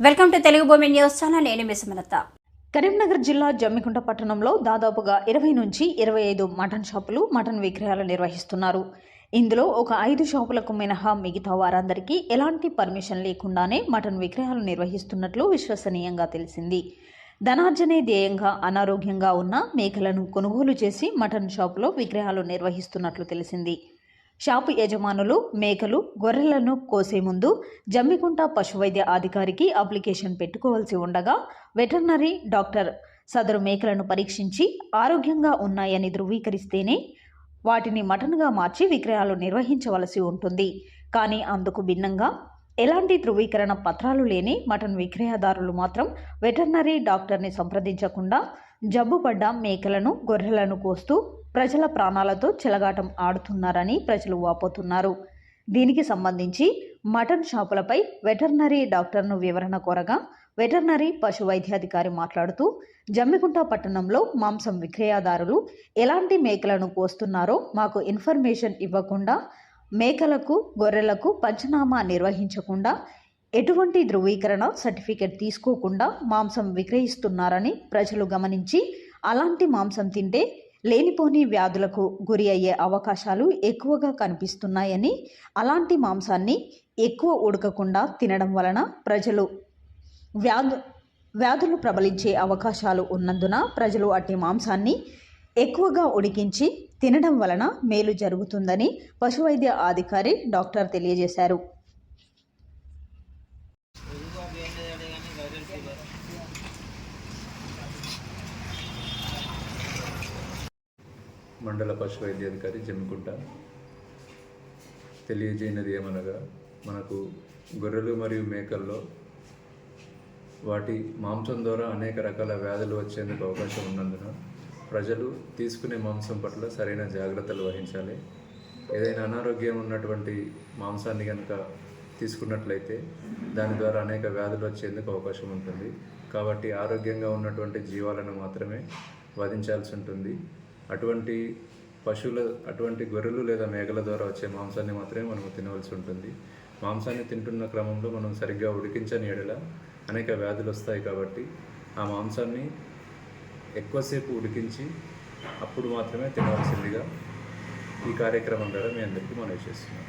Welcome to Telugu భూమి news channel నేను కరీంనగర్ జిల్లా జమ్మికుంట పట్టణంలో దాదాపుగా ఇరవై నుంచి ఇరవై ఐదు మటన్ షాపులు మటన్ విక్రయాలు నిర్వహిస్తున్నారు. ఇందులో ఒక ఐదు షాపులకు మినహా మిగతా వారందరికీ ఎలాంటి పర్మిషన్ లేకుండానే మటన్ విక్రయాలు నిర్వహిస్తున్నట్లు విశ్వసనీయంగా తెలిసింది. ధనార్జనే ధ్యేయంగా అనారోగ్యంగా ఉన్న మేకలను కొనుగోలు చేసి మటన్ షాపులో విగ్రహాలు నిర్వహిస్తున్నట్లు తెలిసింది. షాపు యజమానులు మేకలు గొర్రెలను కోసే ముందు జమ్మికుంట పశువైద్య అధికారికి అప్లికేషన్ పెట్టుకోవాల్సి ఉండగా వెటర్నరీ డాక్టర్ సదరు మేకలను పరీక్షించి ఆరోగ్యంగా ఉన్నాయని ధృవీకరిస్తేనే వాటిని మటన్గా మార్చి విక్రయాలు నిర్వహించవలసి ఉంటుంది. కానీ అందుకు భిన్నంగా ఎలాంటి ధృవీకరణ పత్రాలు లేని మటన్ విక్రయదారులు మాత్రం వెటర్నరీ డాక్టర్ని సంప్రదించకుండా జబ్బుపడ్డ మేకలను గొర్రెలను కోస్తూ ప్రజల ప్రాణాలతో చెలగాటం ఆడుతున్నారని ప్రజలు వాపోతున్నారు. దీనికి సంబంధించి మటన్ షాపులపై వెటర్నరీ డాక్టర్ను వివరణ కోరగా వెటర్నరీ పశు వైద్యాధికారి మాట్లాడుతూ జమ్మికుంట పట్టణంలో మాంసం విక్రయదారులు ఎలాంటి మేకలను కోస్తున్నారో మాకు ఇన్ఫర్మేషన్ ఇవ్వకుండా మేకలకు గొర్రెలకు పంచనామా నిర్వహించకుండా ఎటువంటి ధృవీకరణ సర్టిఫికెట్ తీసుకోకుండా మాంసం విక్రయిస్తున్నారని ప్రజలు గమనించి అలాంటి మాంసం తింటే లేనిపోని వ్యాధులకు గురి అయ్యే అవకాశాలు ఎక్కువగా కనిపిస్తున్నాయని అలాంటి మాంసాన్ని ఎక్కువ ఉడకకుండా తినడం వలన ప్రజలు వ్యాధు వ్యాధులు ప్రబలించే అవకాశాలు ఉన్నందున ప్రజలు అట్టి మాంసాన్ని ఎక్కువగా ఉడికించి తినడం వలన మేలు జరుగుతుందని పశువైద్య అధికారి డాక్టర్ తెలియజేశారు. మండల పశు వైద్యాధికారి జమ్మికుంట. తెలియజేయనది ఏమనగా మనకు గొర్రెలు మరియు మేకల్లో వాటి మాంసం ద్వారా అనేక రకాల వ్యాధులు వచ్చేందుకు అవకాశం ఉన్నందున ప్రజలు తీసుకునే మాంసం పట్ల సరైన జాగ్రత్తలు వహించాలి. ఏదైనా అనారోగ్యం ఉన్నటువంటి మాంసాన్ని కనుక తీసుకున్నట్లయితే దాని ద్వారా అనేక వ్యాధులు వచ్చేందుకు అవకాశం ఉంటుంది. కాబట్టి ఆరోగ్యంగా ఉన్నటువంటి జీవాలను మాత్రమే వధించాల్సి ఉంటుంది. అటువంటి పశువుల అటువంటి గొర్రెలు లేదా మేకల ద్వారా వచ్చే మాంసాన్ని మాత్రమే మనం తినవలసి ఉంటుంది. మాంసాన్ని తింటున్న క్రమంలో మనం సరిగ్గా ఉడికించని ఎడల అనేక వ్యాధులు వస్తాయి కాబట్టి ఆ మాంసాన్ని ఎక్కువసేపు ఉడికించి అప్పుడు మాత్రమే తినవలసిందిగా ఈ కార్యక్రమం ద్వారా మీ అందరికీ మనవి చేస్తున్నాం